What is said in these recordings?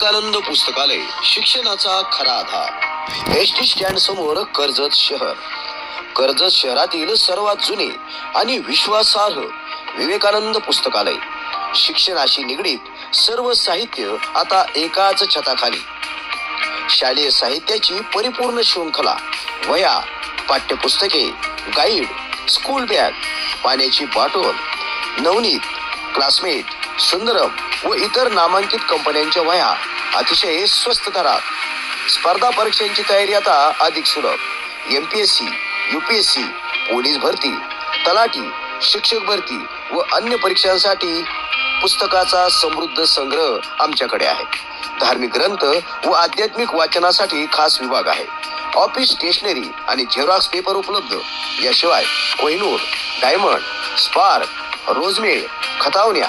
विवेकानंद पुस्तकालय शिक्षणाचा खरा आधार. एस टी स्टँड समोर कर्जत शहर. कर्जत शहरातील सर्वात जुने आणि विश्वासार्ह विवेकानंद पुस्तकालय. शिक्षणाशी निगडीत सर्व साहित्य आता एकाच छताखाली. शालेय साहित्याची परिपूर्ण शृंखला वया पाठ्यपुस्तके गाईड स्कूल बॅग पाण्याची बॉटल नवनीत क्लासमेट सुंदरम व इतर नामांकित कंपन्यांच्या वह्या अतिशय स्वस्त दरात. स्पर्धा परीक्षांची तयारी आता अधिक सुलभ. M P S C U P S C police भरती तलाठी शिक्षक भरती व अन्य परीक्षांसाठी पुस्तकाचा समृद्ध संग्रह आमच्याकडे आहे. धार्मिक ग्रंथ व आध्यात्मिक वाचनासाठी खास विभाग आहे. ऑफिस स्टेशनरी आणि झेरॉक्स पेपर उपलब्ध. याशिवाय कोहिनूर डायमंड स्पार्क रोजमेळ खतावण्या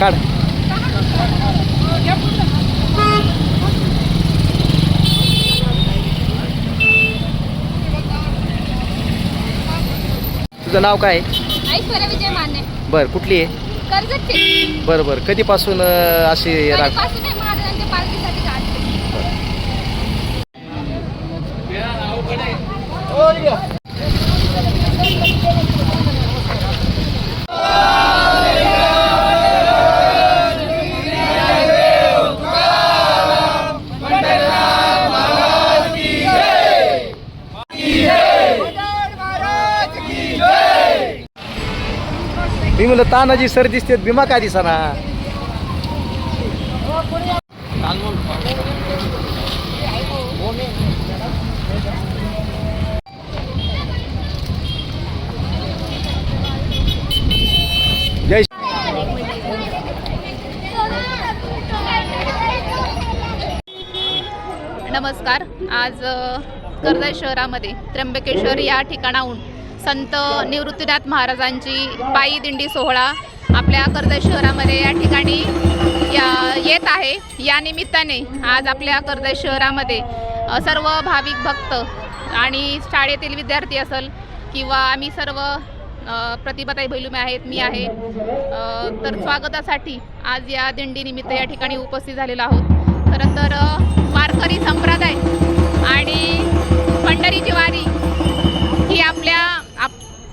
काढ. तुझं नाव काय? आहे? ऐश्वर्या विजय माने. बरं कुठली आहे? कर्जतचे. बरं बरं. कधीपासून अं, अशी रागपासून आहे महाराजांच्या पालखीसाठी काढते म्हणलं तानाजी सर दिसते भीमा काय दिसाना? जय नमस्कार. आज कर्जत शहरामध्ये त्र्यंबकेश्वर या ठिकाणाहून संत निवृत्तीनाथ महाराजांची पायी दिंडी सोहळा आपल्या कर्जत शहरामध्ये या ठिकाणी या येत आहे. या निमित्ताने आज आपल्या कर्जत शहरामध्ये सर्व भाविक भक्त आणि शाळेतील विद्यार्थी असेल किंवा आम्ही सर्व प्रतिभाताई भैलुमे आहेत मी आहे तर स्वागतासाठी आज या दिंडीनिमित्त या ठिकाणी उपस्थित झालेलो आहोत. खरं तर वारकरी संप्रदाय आणि पंढरीची वारी ही आपल्या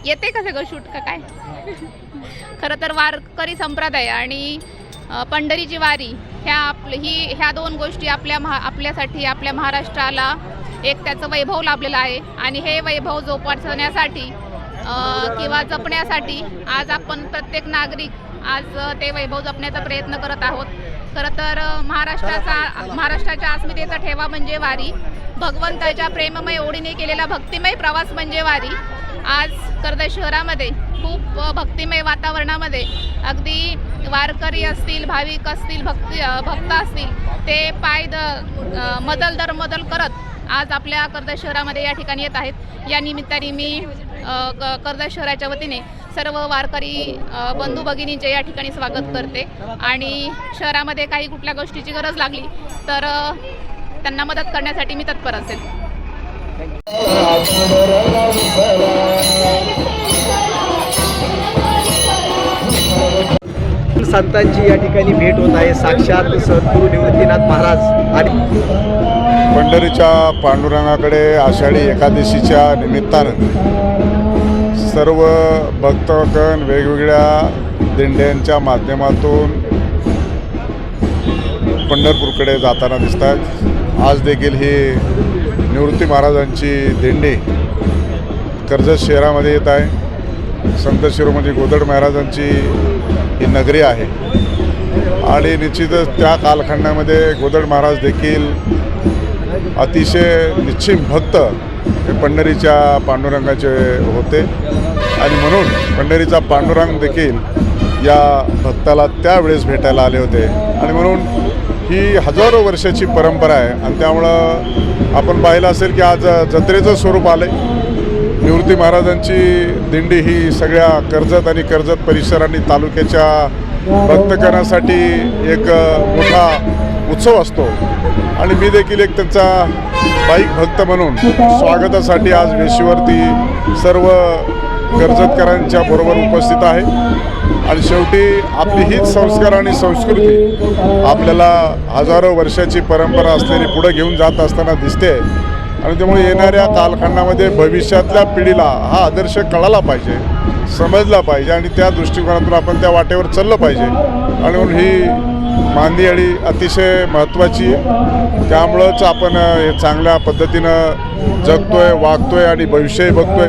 येते का सगळं शूट का काय? खरं तर वारकरी संप्रदाय आणि पंढरीची वारी ह्या आपलं ही ह्या दोन गोष्टी आपल्या महा आपल्यासाठी आपल्या महाराष्ट्राला एक त्याचं वैभव लाभलेलं आहे. आणि हे वैभव जोपासण्यासाठी किंवा जपण्यासाठी आज आपण प्रत्येक नागरिक आज ते वैभव जपण्याचा प्रयत्न करत आहोत. खरं तर महाराष्ट्राचा महाराष्ट्राच्या अस्मितेचा ठेवा म्हणजे वारी. भगवंताच्या प्रेममय ओढीने केलेला भक्तिमय प्रवास म्हणजे वारी. आज कर्दळ शहरामध्ये खूप भक्तिमय वातावरणामध्ये अगदी वारकरी असतील भाविक असतील भक्ती भक्त असतील ते पाय द मदल दर मदल करत आज आपल्या कर्दळ शहरामध्ये या ठिकाणी येत आहेत. या निमित्ताने मी कर्दळ क- शहराच्या वतीने सर्व वारकरी बंधू भगिनींचे या ठिकाणी स्वागत करते. आणि शहरामध्ये काही कुठल्या गोष्टीची गरज लागली तर त्यांना मदत करण्यासाठी मी तत्पर असेल. संतांची या ठिकाणी भेट होत आहे. साक्षात सद्गुरू निवृत्तीनाथ महाराज आणि पंढरीच्या पांडुरंगाकडे आषाढी एकादशीच्या निमित्तानं सर्व भक्तगण वेगवेगळ्या दिंड्यांच्या माध्यमातून पंढरपूरकडे जाताना दिसतात. आज देखील ही निवृत्ती महाराजांची दिंडी कर्जत शहरामध्ये येत आहे. संत शिरोमणी गोदड महाराजांची ही नगरी आहे. आणि निश्चितच त्या कालखंडामध्ये गोदड महाराज देखील अतिशय निश्चिम भक्त हे पंढरीच्या पांडुरंगाचे होते. आणि म्हणून पंढरीचा पांडुरंग देखील या भक्ताला त्यावेळेस भेटायला आले होते. आणि म्हणून ही हजारो वर्षाची परंपरा आहे आणि त्यामुळं आपण पाहिलं असेल की आज जत्रेचं स्वरूप आलं आहे निवृत्ती महाराजांची दिंडी ही सगळ्या कर्जत आणि कर्जत परिसर आणि तालुक्याच्या भक्तकणासाठी एक मोठा उत्सव असतो. आणि मी देखील एक त्यांचा बाईक भक्त म्हणून स्वागतासाठी आज वेशीवरती सर्व कर्जतकरांच्या बरोबर उपस्थित आहे. आणि शेवटी आपली हीच संस्कार आणि संस्कृती आपल्याला हजारो वर्षाची परंपरा असलेली पुढे घेऊन जात असताना दिसते. आणि त्यामुळे येणाऱ्या कालखंडामध्ये भविष्यातल्या पिढीला हा आदर्श कळाला पाहिजे समजला पाहिजे आणि त्या दृष्टिकोनातून आपण त्या वाटेवर चाललं पाहिजे. आणि म्हणून ही मांदी आणि अतिशय महत्त्वाची आहे. त्यामुळंच आपण हे चांगल्या पद्धतीनं जगतोय वागतोय आणि भविष्यही बघतोय.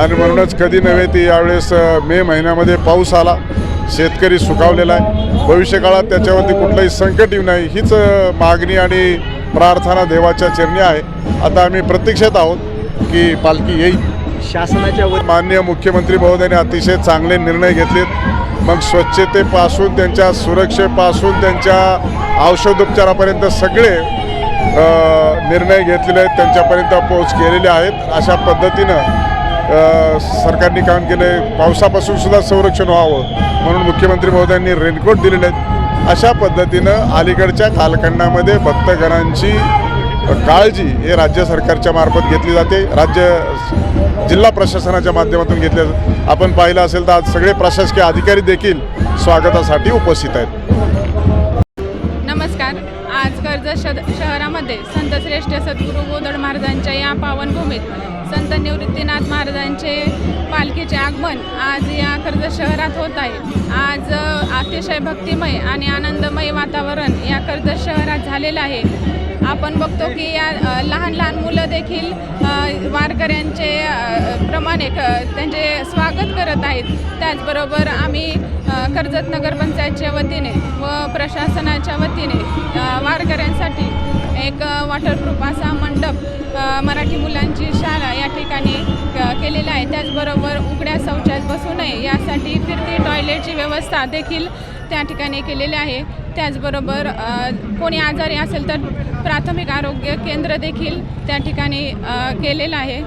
आणि म्हणूनच कधी नव्हे ती यावेळेस मे महिन्यामध्ये पाऊस आला शेतकरी सुखावलेला आहे. भविष्यकाळात त्याच्यावरती कुठलंही संकट येऊ नये हीच मागणी आणि प्रार्थना देवाच्या चरणी आहे. आता आम्ही प्रतीक्षेत आहोत की पालखी येईल. शासनाच्या माननीय मुख्यमंत्री महोदयाने अतिशय चांगले निर्णय घेतलेत. मग स्वच्छतेपासून त्यांच्या सुरक्षेपासून त्यांच्या औषधोपचारापर्यंत सगळे निर्णय घेतलेले आहेत त्यांच्यापर्यंत पोच केलेले आहेत. अशा पद्धतीनं सरकारने काम केलं पावसापासून सुद्धा संरक्षण व्हावं म्हणून मुख्यमंत्री महोदयांनी रेनकोट दिलेले आहेत. अशा पद्धतीनं अलीकडच्या कालखंडामध्ये भक्तगणांची काळजी हे राज्य सरकारच्या मार्फत घेतली जाते. राज्य जिल्हा प्रशासनाच्या माध्यमातून घेतले जाते. आपण पाहिलं असेल तर आज सगळे प्रशासकीय अधिकारी देखील स्वागतासाठी उपस्थित आहेत. नमस्कार. आज कर्जत शहरामध्ये संतश्रेष्ठ सद्गुरू गोदड महाराजांच्या या पावनभूमीत संत निवृत्तीनाथ महाराजांचे पालखीचे आगमन आज या कर्जत शहरात होत आहे. आज अतिशय भक्तिमय आणि आनंदमय वातावरण या कर्जत शहरात झालेलं आहे. आपण बघतो की या लहान लहान मुलं देखील वारकऱ्यांचे प्रमाणे क त्यांचे स्वागत करत आहेत. त्याचबरोबर आम्ही कर्जत नगरपंचायतच्या वतीने व प्रशासनाच्या वतीने वारकऱ्यांसाठी एक वॉटरप्रूफ असा मंडप मराठी मुलांची शाळा या ठिकाणी क- केलेला आहे. त्याचबरोबर उघड्या शौचात बसू नये यासाठी फिरती टॉयलेटची व्यवस्था देखील त्या ठिकाणी केलेली आहे. त्याचबरोबर कोणी आजारी असेल तर प्राथमिक आरोग्य केंद्र देखील त्या ठिकाणी केलेलं आहे.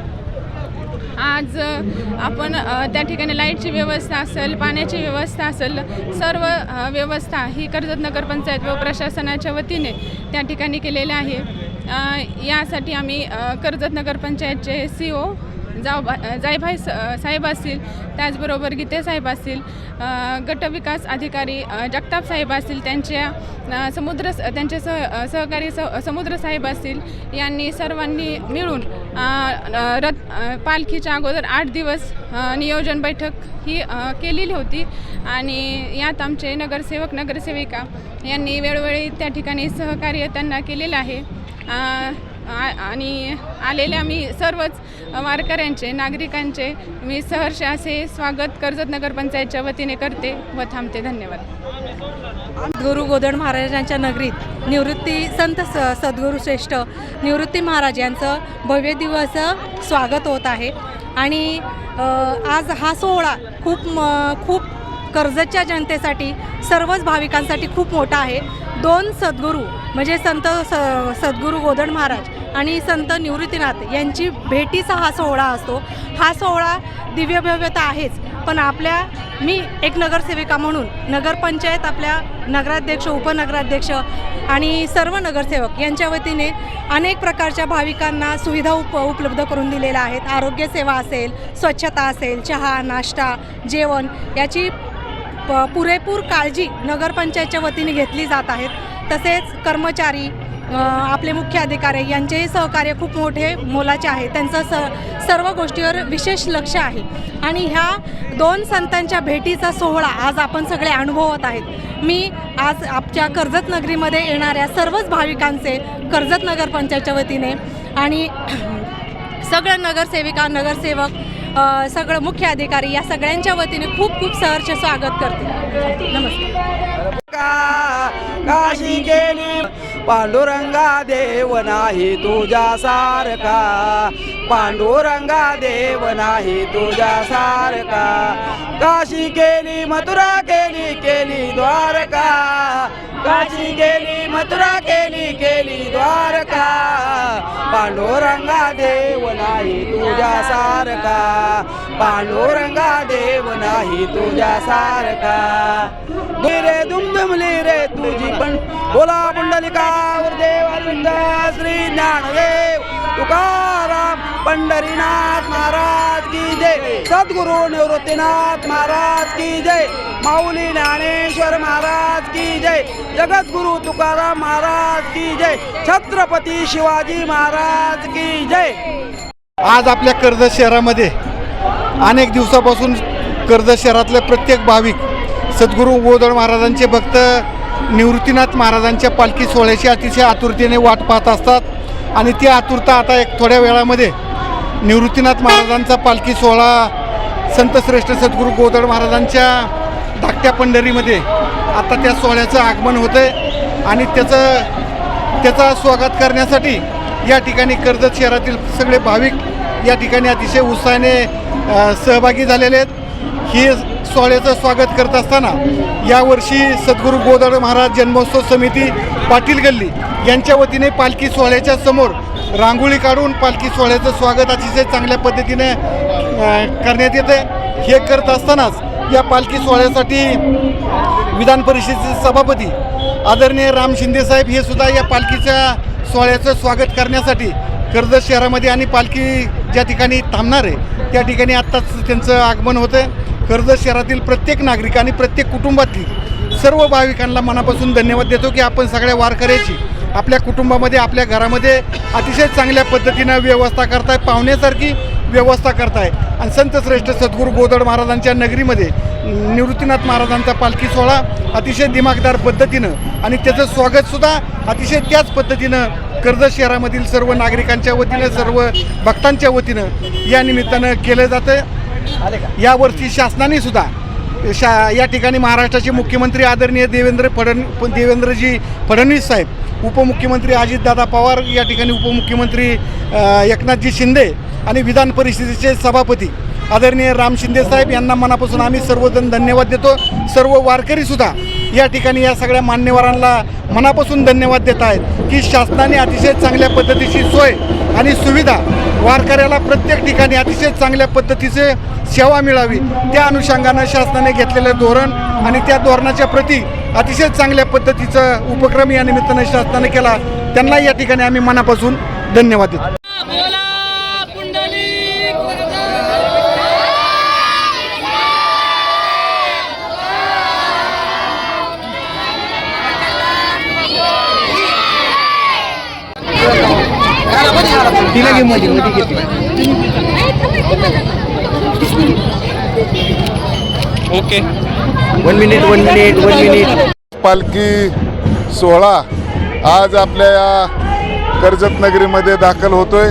आज आपण त्या ठिकाणी लाईटची व्यवस्था असेल पाण्याची व्यवस्था असेल सर्व व्यवस्था ही कर्जत नगर पंचायत व प्रशासनाच्या वतीने त्या ठिकाणी केलेल्या आहे. यासाठी आम्ही कर्जत नगर पंचायतचे सी ओ जाव जायभाई स साहेब असतील त्याचबरोबर गीते साहेब असतील गटविकास अधिकारी जगताप साहेब असतील त्यांच्या समुद्र त्यांचे सह सहकारी स समुद्र साहेब असतील यांनी सर्वांनी मिळून रथ पालखीच्या अगोदर आठ दिवस नियोजन बैठक ही केलेली होती. आणि यात आमचे नगरसेवक नगरसेविका यांनी वेळोवेळी त्या ठिकाणी सहकार्य त्यांना केलेलं आहे. आणि आलेल्या मी सर्वच वारकऱ्यांचे नागरिकांचे मी सहर्ष असे स्वागत कर्जत नगरपंचायतच्या वतीने करते व थांबते. धन्यवाद. गुरु गोदड महाराजांच्या नगरीत निवृत्ती संत स सद्गुरू श्रेष्ठ निवृत्ती महाराज यांचं भव्य दिवस स्वागत होत आहे. आणि आज हा सोहळा खूप म खूप कर्जतच्या जनतेसाठी सर्वच भाविकांसाठी खूप मोठा आहे. दोन सद्गुरू म्हणजे संत स सद्गुरू गोदड महाराज आणि संत निवृत्तीनाथ यांची भेटीचा हा सोहळा असतो. हा सोहळा दिव्यभव्यता आहेच पण आपल्या मी एक नगरसेविका म्हणून नगरपंचायत आपल्या नगराध्यक्ष उपनगराध्यक्ष आणि सर्व नगरसेवक यांच्या वतीने अनेक प्रकारच्या भाविकांना सुविधा उप उपलब्ध करून दिलेल्या आहेत. आरोग्यसेवा असेल स्वच्छता असेल चहा नाश्ता जेवण याची पुरेपूर काळजी नगरपंचायतच्या वतीने घेतली जात आहेत. तसेच कर्मचारी आपले मुख्य अधिकारी यांचेही सहकार्य खूप मोठे मोलाचे आहे. त्यांचं स सर्व गोष्टीवर विशेष लक्ष आहे. आणि ह्या दोन संतांच्या भेटीचा सोहळा आज आपण सगळे अनुभवत आहेत. मी आज आमच्या कर्जत नगरीमध्ये येणाऱ्या सर्वच भाविकांचे कर्जत नगरपंचायतच्या वतीने आणि सगळं नगरसेविका नगरसेवक सगळं मुख्य अधिकारी या सगळ्यांच्या वतीने खूप खूप सहर्ष स्वागत करते. नमस्कार. का काशी गेली पांडुरंगा देव नाही तुझ्या सारखा. पांडुरंगा देव नाही तुझ्या सारखा. काशी केली मथुरा केली केली द्वारका. काशी गेली मथुरा केली केली द्वारका. पांडुरंगा देव नाही तुझ्या सारखा. पांडुरंगा देव नाही तुझ्या सारखा. रे दुमदुमली रे तुझी पण. बोला पुंडलिकावर देवानंद श्री ज्ञानदेव तुकाराम पंढरीनाथ महाराज की जय। सद्गुरु निवृत्तीनाथ महाराज की जय। माऊली ज्ञानेश्वर महाराज की जय। जगद्गुरु तुकाराम महाराज की जय। छत्रपती शिवाजी महाराज की जय। आज आपल्या कर्जत शहरामध्ये अनेक दिवसापासून कर्जत शहरातले प्रत्येक भाविक सद्गुरू गोदळ महाराजांचे भक्त निवृत्तीनाथ महाराजांच्या पालखी सोहळ्याची अतिशय आतुरतेने वाट पाहत असतात. आणि ती आतुरता आता एक थोड्या वेळामध्ये निवृत्तीनाथ महाराजांचा पालखी सोहळा संतश्रेष्ठ सद्गुरू गोदड महाराजांच्या धाकट्या पंढरीमध्ये आता त्या सोहळ्याचं आगमन होतं आहे आणि त्याचं त्याचा स्वागत करण्यासाठी या ठिकाणी कर्जत शहरातील सगळे भाविक या ठिकाणी अतिशय उत्साहाने सहभागी झालेले आहेत. हे सोहळ्याचं स्वागत करत असताना यावर्षी सद्गुरू गोदड महाराज जन्मोत्सव समिती पाटील गल्ली यांच्या वतीने पालखी सोहळ्याच्या समोर रांगोळी काढून पालखी सोहळ्याचं स्वागत अतिशय चांगल्या पद्धतीने करण्यात येते. हे करत असतानाच या पालखी सोहळ्यासाठी विधान परिषदेचे सभापती आदरणीय राम शिंदे साहेब हे सुद्धा या पालखीच्या सोहळ्याचं स्वागत करण्यासाठी कर्जत शहरामध्ये आणि पालखी ज्या ठिकाणी थांबणार आहे त्या ठिकाणी आत्ताच त्यांचं आगमन होतं आहे कर्जत शहरातील प्रत्येक नागरिक आणि प्रत्येक कुटुंबातील सर्व भाविकांना मनापासून धन्यवाद देतो की आपण सगळ्या वारकऱ्याची आपल्या कुटुंबामध्ये आपल्या घरामध्ये अतिशय चांगल्या पद्धतीनं व्यवस्था करताय पाहुण्यासारखी व्यवस्था करताय. आणि संत श्रेष्ठ सद्गुरू गोदड महाराजांच्या नगरीमध्ये निवृत्तीनाथ महाराजांचा पालखी सोहळा अतिशय दिमागदार पद्धतीनं आणि त्याचं स्वागतसुद्धा अतिशय त्याच पद्धतीनं कर्जत शहरामधील सर्व नागरिकांच्या वतीनं सर्व भक्तांच्या वतीनं या निमित्तानं केलं जातं यावर्षी शासनाने सुद्धा शा या ठिकाणी महाराष्ट्राचे मुख्यमंत्री आदरणीय देवेंद्र फडण देवेंद्रजी फडणवीस साहेब उपमुख्यमंत्री अजितदादा पवार या ठिकाणी उपमुख्यमंत्री एकनाथजी शिंदे आणि विधान परिषदेचे सभापती आदरणीय राम शिंदे साहेब यांना मनापासून आम्ही सर्वजण धन्यवाद देतो. सर्व वारकरीसुद्धा या ठिकाणी या सगळ्या मान्यवरांना मनापासून धन्यवाद देत आहेत की शासनाने अतिशय चांगल्या पद्धतीची सोय आणि सुविधा वारकऱ्याला प्रत्येक ठिकाणी अतिशय चांगल्या पद्धतीचे सेवा मिळावी. त्या अनुषंगानं शासनाने घेतलेलं धोरण आणि त्या धोरणाच्या प्रती अतिशय चांगल्या पद्धतीचा उपक्रम या निमित्तानं शासनाने केला. त्यांना या ठिकाणी आम्ही मनापासून धन्यवाद देतो. तिला घे मध्ये मध्ये घेते. Okay. One minute one minute one minute पालखी सोहळा आज आपल्या या कर्जत नगरीमध्ये दाखल होतोय.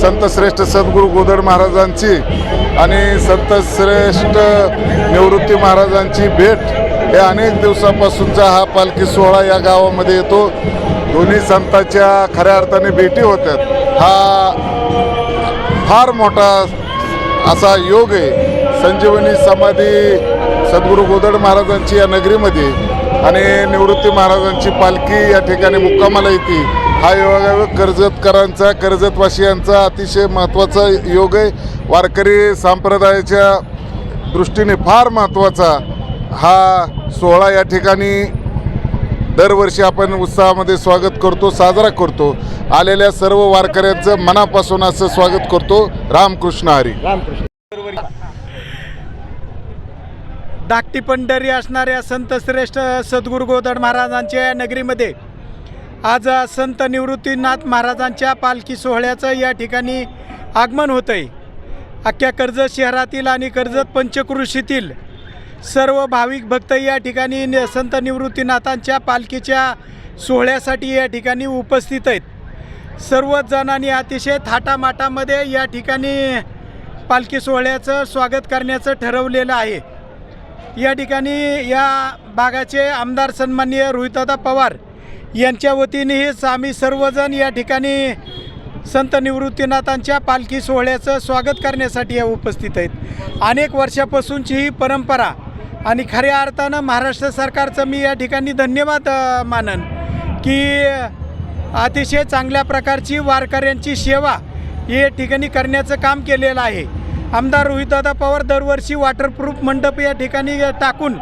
संत श्रेष्ठ सद्गुरू गोदड महाराजांची आणि संत श्रेष्ठ निवृत्ती महाराजांची भेट हे अनेक दिवसापासूनचा हा पालखी सोहळा या गावामध्ये येतो. दोन्ही संतांच्या खऱ्या अर्थाने भेटी होत्यात हा फार मोठा असा योग आहे. संजीवनी समाधी सद्गुरू गोदड महाराजांची या नगरीमध्ये आणि निवृत्ती महाराजांची पालखी या ठिकाणी मुक्कामाला येते. हा योग कर्जतकरांचा कर्जतवासियांचा अतिशय महत्त्वाचा योग आहे. वारकरी संप्रदायाच्या दृष्टीने फार महत्त्वाचा हा सोहळा या ठिकाणी दरवर्षी आपण उत्साहामध्ये स्वागत करतो साजरा करतो. आलेल्या सर्व वारकऱ्यांचं मनापासून असं स्वागत करतो. रामकृष्ण हरी. धाकटी पंढरी असणाऱ्या संत श्रेष्ठ सद्गुरू गोदड महाराजांच्या या नगरीमध्ये आज संत निवृत्तीनाथ महाराजांच्या पालखी सोहळ्याचं या ठिकाणी आगमन होतं आहे अख्ख्या कर्जत शहरातील आणि कर्जत पंचकृषीतील सर्व भाविक भक्त या ठिकाणी संत निवृत्तीनाथांच्या पालखीच्या सोहळ्यासाठी या ठिकाणी उपस्थित आहेत. सर्वच जणांनी अतिशय थाटामाटामध्ये या ठिकाणी पालखी सोहळ्याचं स्वागत करण्याचं ठरवलेलं आहे. या ठिकाणी या भागाचे आमदार सन्माननीय रोहितदादा पवार यांच्या वतीनेही आम्ही सर्वजण या ठिकाणी संत निवृत्तीनाथांच्या पालखी सोहळ्याचं स्वागत करण्यासाठी या उपस्थित आहेत. अनेक वर्षापासूनची ही परंपरा आणि खऱ्या अर्थानं महाराष्ट्र सरकारचं मी या ठिकाणी धन्यवाद मानन की अतिशय चांगल्या प्रकारची वारकऱ्यांची सेवा या ठिकाणी करण्याचं काम केलेलं आहे. आमदार रोहितदादा पवार दरवर्षी वॉटरप्रूफ मंडप या ठिकाणी टाकून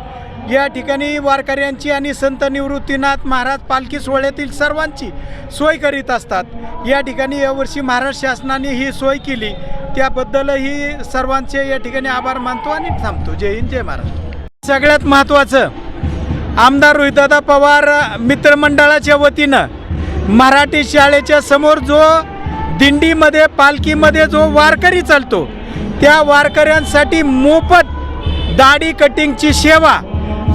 या ठिकाणी वारकऱ्यांची आणि संत निवृत्तीनाथ महाराज पालखी सोहळ्यातील सर्वांची सोय करीत असतात. या ठिकाणी यावर्षी महाराष्ट्र शासनाने ही सोय केली. त्याबद्दलही सर्वांचे या ठिकाणी आभार मानतो आणि थांबतो. जय हिंद जय महाराष्ट्र. सगळ्यात महत्त्वाचं आमदार रोहितदादा पवार मित्रमंडळाच्या वतीनं मराठी शाळेच्या समोर जो दिंडीमध्ये पालखीमध्ये जो वारकरी चालतो त्या वारकऱ्यांसाठी मोफत दाढी कटिंगची सेवा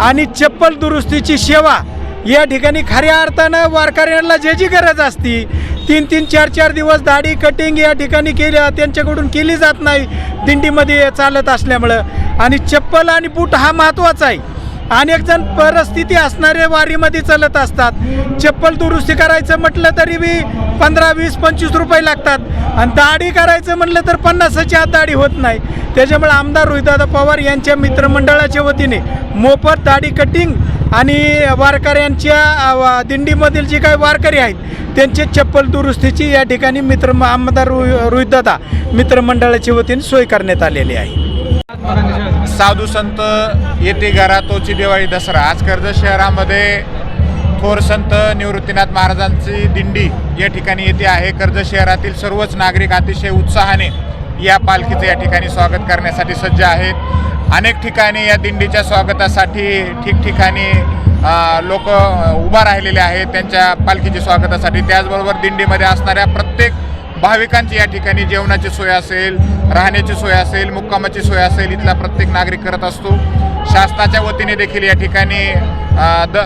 आणि चप्पल दुरुस्तीची सेवा या ठिकाणी खऱ्या अर्थानं वारकऱ्यांना ज्याची गरज असती तीन तीन चार चार दिवस दाढी कटिंग या ठिकाणी केल्या त्यांच्याकडून केली जात नाही. दिंडीमध्ये चालत असल्यामुळं. आणि चप्पल आणि बूट हा महत्त्वाचा आहे. अनेक जण परिस्थिती असणारे वारीमध्ये चालत असतात. चप्पल दुरुस्ती करायचं म्हटलं तरी बी पंधरा वीस पंचवीस रुपये लागतात. आणि दाढी करायचं म्हटलं तर पन्नासाची आत दाढी होत नाही. त्याच्यामुळे आमदार रोहितदादा पवार यांच्या मित्रमंडळाच्या वतीने मोफत दाढी कटिंग आणि वारकऱ्यांच्या वा- दिंडीमधील जे काही वारकरी आहेत त्यांचे चप्पल दुरुस्तीची या ठिकाणी मित्र आमदार रु रोहितदादा मित्रमंडळाच्या वतीने सोय करण्यात आलेली आहे. साधू संत येते घरा तोची दिवाळी दसरा. आज कर्जत शहरामध्ये थोर संत निवृत्तीनाथ महाराजांची दिंडी या ठिकाणी येते आहे. कर्जत शहरातील सर्वच नागरिक अतिशय उत्साहाने या पालखीचं या ठिकाणी स्वागत करण्यासाठी सज्ज आहेत. अनेक ठिकाणी या दिंडीच्या स्वागतासाठी ठिकठिकाणी लोक उभा राहिलेले आहेत त्यांच्या पालखीच्या स्वागतासाठी. त्याचबरोबर दिंडीमध्ये असणाऱ्या प्रत्येक भाविकांची या ठिकाणी जेवणाची सोय असेल राहण्याची सोय असेल मुक्कामाची सोय असेल इथला प्रत्येक नागरिक करत असतो. शासनाच्या वतीने देखील या ठिकाणी द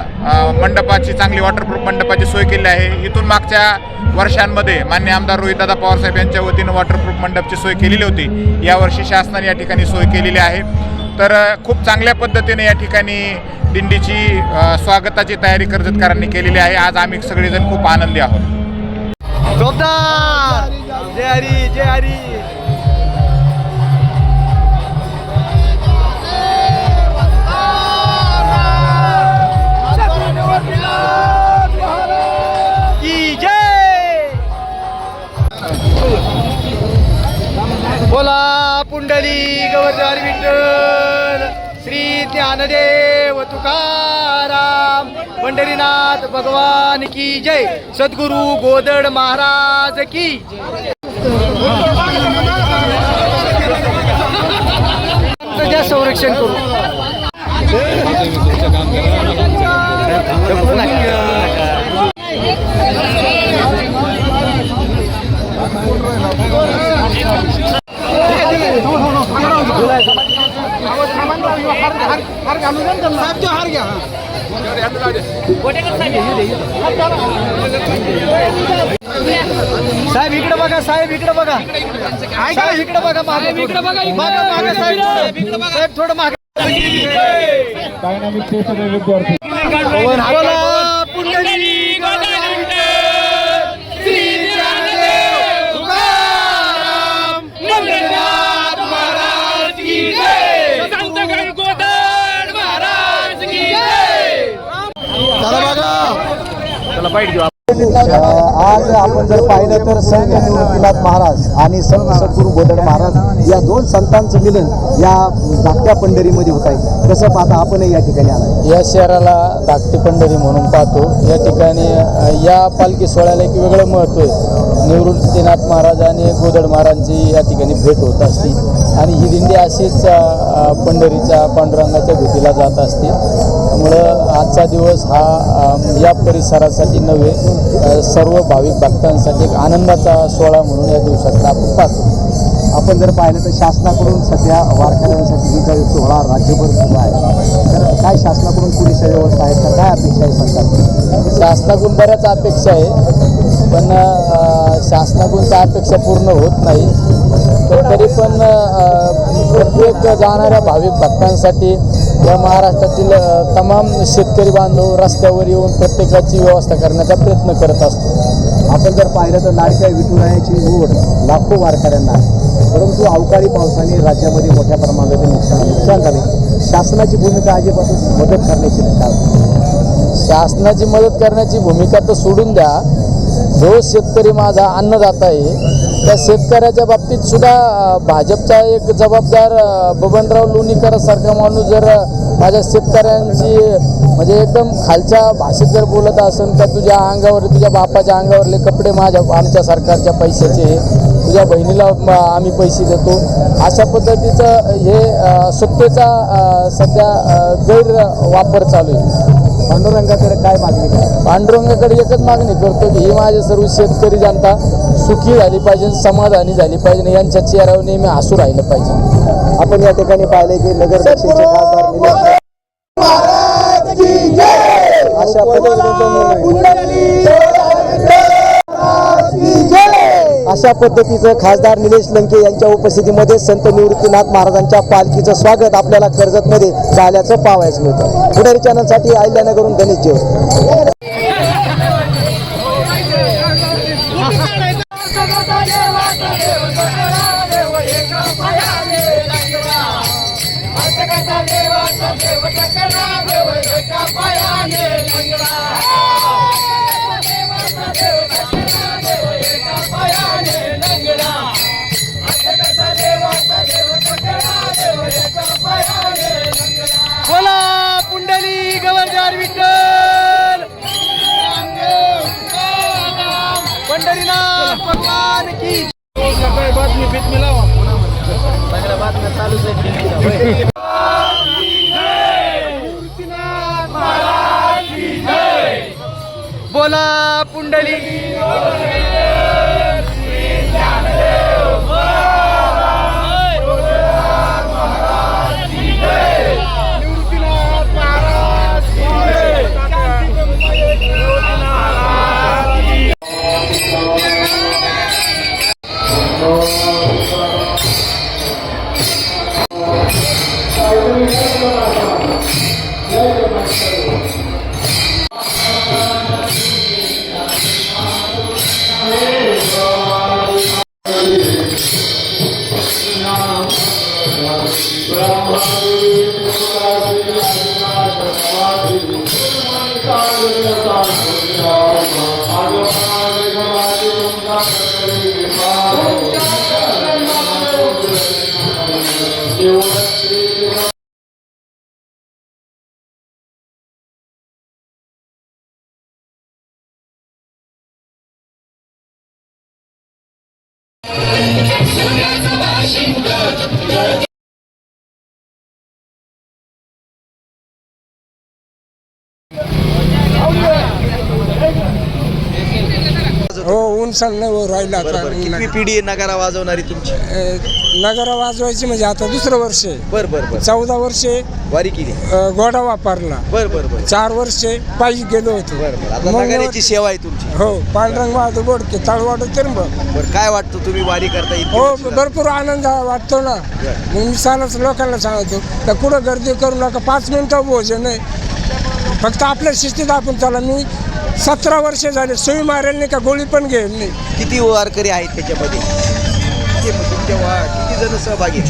मंडपाची चांगली वॉटरप्रूफ मंडपाची सोय केली आहे. इथून मागच्या वर्षांमध्ये मान्य आमदार रोहितदादा पवारसाहेब यांच्या वतीनं वॉटरप्रूफ मंडपची सोय केलेली होती. यावर्षी शासनाने या ठिकाणी सोय केलेली आहे. तर खूप चांगल्या पद्धतीने या ठिकाणी दिंडीची स्वागताची तयारी कर्जतकारांनी केलेली आहे. आज आम्ही सगळेजण खूप आनंदी आहोत. जोरदार! जय हरी जय हरी! जय! बोला! पुंडली गवजार विठ्ठल. श्री ज्ञानदेव तुकाराम. पंढरीनाथ भगवान की जय. सद्गुरु गोदड महाराज की जय. संरक्षण करू. साहेब इकडे बघा साहेब इकडे बघा. साहेब इकडे बघा मागे इकडे बघा मागे मागे साहेब. साहेब थोडं मागे. बोला पुंडलिक श्री बाईट घेऊ. आज आपण जर पाहिलं तर संत निवृत्तीनाथ महाराज आणि संत सद्गुरू बोधड महाराज या दोन संतांचं मिलन या धाकट्या पंढरीमध्ये होत आहे. तसं पाहता आपणही या ठिकाणी आला या शहराला धाकटी पंढरी म्हणून पाहतो. या ठिकाणी या पालखी सोहळ्याला एक वेगळं महत्त्व आहे. निवृत्तीनाथ महाराज आणि गोदड महाराजांची या ठिकाणी भेट होत असते. आणि ही दिंडी अशीच पंढरीच्या पांडुरंगाच्या भेटीला जात असते. त्यामुळं आजचा दिवस हा या परिसरासाठी नव्हे सर्व भाविक भक्तांसाठी एक आनंदाचा सोहळा म्हणून या दिवसाकडे आपण पाहतो. आपण जर पाहिलं तर शासनाकडून सध्या वारकऱ्यांसाठी ही काही सोहळा राज्यभर सुरू आहे. तर काय शासनाकडून पुरेशा व्यवस्था आहेत का? काय अपेक्षा आहे सरकारची? शासनाकडून बऱ्याच अपेक्षा आहे पण शासनाकडून त्या अपेक्षा पूर्ण होत नाही. तर तरी पण प्रत्येक जाणाऱ्या भाविक भक्तांसाठी या महाराष्ट्रातील तमाम शेतकरी बांधव रस्त्यावर येऊन प्रत्येकाची व्यवस्था करण्याचा प्रयत्न करत असतो. आपण जर पाहिलं तर लाडक्या विठुरायाची ओढ लाखो वारकऱ्यांना परंतु अवकाळी पावसाने राज्यामध्ये मोठ्या प्रमाणामध्ये नुकसान नुकसान झाले. शासनाची भूमिका अजिबातच मदत करण्याची नाही. का? शासनाची मदत करण्याची भूमिका तर सोडून द्या. जो शेतकरी माझा अन्नदाता आहे त्या शेतकऱ्याच्या बाबतीत सुद्धा भाजपचा एक जबाबदार बबनराव लोणीकरांसारखा माणूस जर माझ्या शेतकऱ्यांची म्हणजे एकदम खालच्या भाषेत जर बोलत असेल का तुझ्या अंगावर तुझ्या बापाच्या अंगावरले कपडे माझ्या आमच्या सरकारच्या पैशाचे तुझ्या बहिणीला आम्ही पैसे देतो. अशा पद्धतीचं हे सत्तेचा सध्या गैरवापर चालू आहे. पांडुरंगाकडे काय मागणी करा पांडुरंगाकडे एकच मागणी करतो की ही माझे सर्व शेतकरी जनता सुखी झाली पाहिजे समाधानी झाली पाहिजे आणि यांच्या चेहऱ्यावर नेहमी हसू राहिलं पाहिजे. आपण या ठिकाणी पाहिले की नगर दक्षिणचे खासदार निलेश अशा पद्धतीचं अशा पद्धतीचं खासदार निलेश लंके यांच्या उपस्थितीमध्ये संत निवृत्तीनाथ महाराजांच्या पालखीचं स्वागत आपल्याला कर्जतमध्ये झाल्याचं पाहायचं मिळतं. पुढारी चॅनलसाठी करून गणेश जेव हो ऊन नाही राहिला आता. कितवी पिढी आहे नगारा वाजवणारी तुमची? नगर वाजवायची म्हणजे आता दुसरं वर्ष आहे. बर बर बर. चौदा वर्षे वारी अ, घोडा वापरला. बर बर बर. चार वर्षे पायी गेलो होतो. बर बर. आता मग नगाऱ्याची सेवा आहे तुमची. हो पांढरंग बहादूर बोडके ताळवाड तिरंब. बर काय वाटतं तुम्ही वारी करता इतकी हो वर्ष? भरपूर आनंद वाटतो ना. मग मी सालाच लोकांना सांगतो तर कुठं गर्दी करू नका पाच मिनिटं भोजन आहे. फक्त आपल्या शिस्तीत आपण चला मी सतरा वर्ष झाले. सुई मारेल नाही का? गोळी पण घेईल नाही. किती वारकरी आहेत त्याच्यामध्ये? वा- किती जण सहभागी?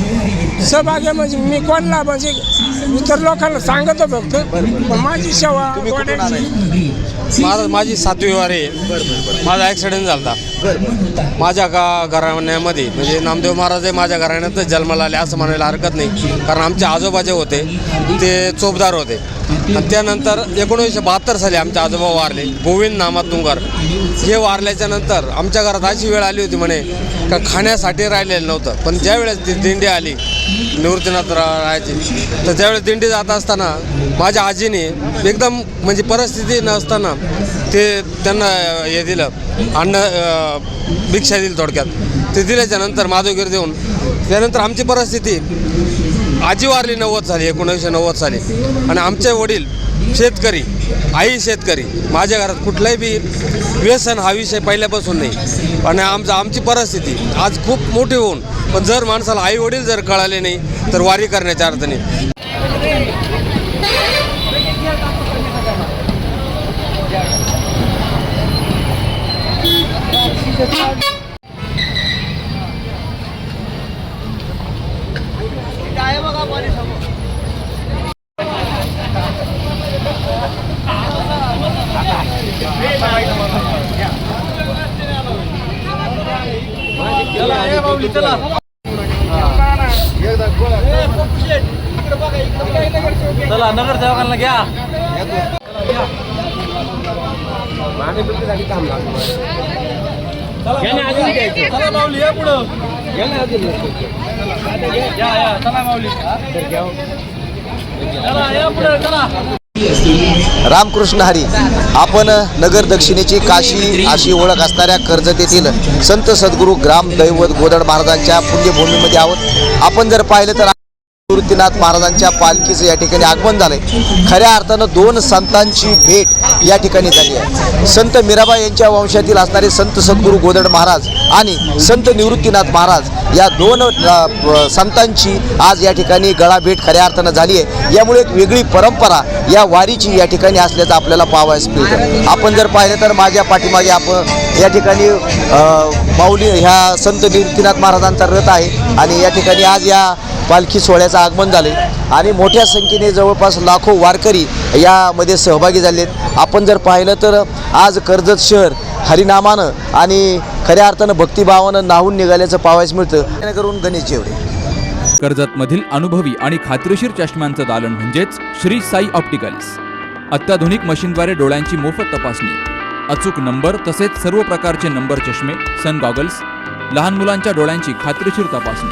सहभागी म्हणजे मी कोणला म्हणजे इतर लोकांना सांगतो फक्त. पण माझी सेवा तुम्ही कुठून गोड्याची- आलाय? माझा माझी सातवी वार आहे. माझा ॲक्सिडेंट झाला माझ्या गा घराण्यामध्ये म्हणजे नामदेव महाराज हे माझ्या घराण्यातच जन्माला आले असं म्हणायला हरकत नाही. कारण आमचे आजोबा जे होते ते चोपदार होते. आणि त्यानंतर एकोणीसशे बहात्तर साली आमचे आजोबा वारले गोविंद नामातुंगर. हे वारल्याच्या नंतर आमच्या घरात अशी वेळ आली होती म्हणे का खाण्यासाठी राहिलेलं नव्हतं. पण ज्यावेळेस ती दिंडी आली निवृत्तीनाथ रा- राहायची तर ज्यावेळेस दिंडी जात असताना माझ्या आजीने एकदम म्हणजे परिस्थिती नसताना ते त्यांना हे दिलं अन्न भिक्षा दिली थोडक्यात. ते दिल्याच्या नंतर माधवगिरी देऊन त्यानंतर आमची परिस्थिती आजी वारली नव्वद साली एकोणीसशे नव्वद साली. आणि आमचे वडील शेतकरी आई शेतकरी माझ्या घरात कुठलाही बी व्यसन हा विषय पहिल्यापासून नाही. आणि आमचं आमची परिस्थिती आज खूप मोठी होऊन पण जर माणसाला आई वडील जर कळाले नाही तर वारी करण्याच्या अर्थाने. नाही नगरसेवकांना घ्या. चला माऊली. या पुढं. या या चला माऊली. चला या पुढं चला. रामकृष्ण हरी आपण नगर दक्षिणेची काशी अशी ओळख असणाऱ्या कर्जत येथील संत सद्गुरू ग्राम दैवत गोदड महाराजांच्या पुण्यभूमीमध्ये आहोत. आपण जर पाहिलं तर निवृत्तीनाथ महाराजांच्या पालखीचं या ठिकाणी आगमन झालंय. खऱ्या अर्थानं दोन संतांची भेट या ठिकाणी झाली आहे. संत मीराबाई यांच्या वंशातील असणारे संत सद्गुरू गोदड महाराज आणि संत निवृत्तीनाथ महाराज या दोन संतांची आज या ठिकाणी गळा भेट खऱ्या अर्थानं झाली आहे. यामुळे एक वेगळी परंपरा या वारीची या ठिकाणी असल्याचं आपल्याला पाहावयास मिळतं. आपण जर पाहिलं तर माझ्या पाठीमागे आपण या ठिकाणी माऊली ह्या संत निवृत्तीनाथ महाराजांचा रथ आहे आणि या ठिकाणी आज या पालखी सोहळ्याचं आगमन झाले आणि मोठ्या संख्येने जवळपास लाखो वारकरी यामध्ये सहभागी झाले आहेत आपण जर पाहिलं तर आज कर्जत शहर हरिनामानं आणि खऱ्या अर्थानं भक्तिभावानं नाहून निघाल्याचं पाहायला मिळतं. करून गणेश जेवढे. कर्जतमधील अनुभवी आणि खात्रीशीर चष्म्यांचं दालन म्हणजेच श्री साई ऑप्टिकल्स. अत्याधुनिक मशीनद्वारे डोळ्यांची मोफत तपासणी. अचूक नंबर तसेच सर्व प्रकारचे नंबर चष्मे सन गॉगल्स लहान मुलांच्या डोळ्यांची खात्रीशीर तपासणी.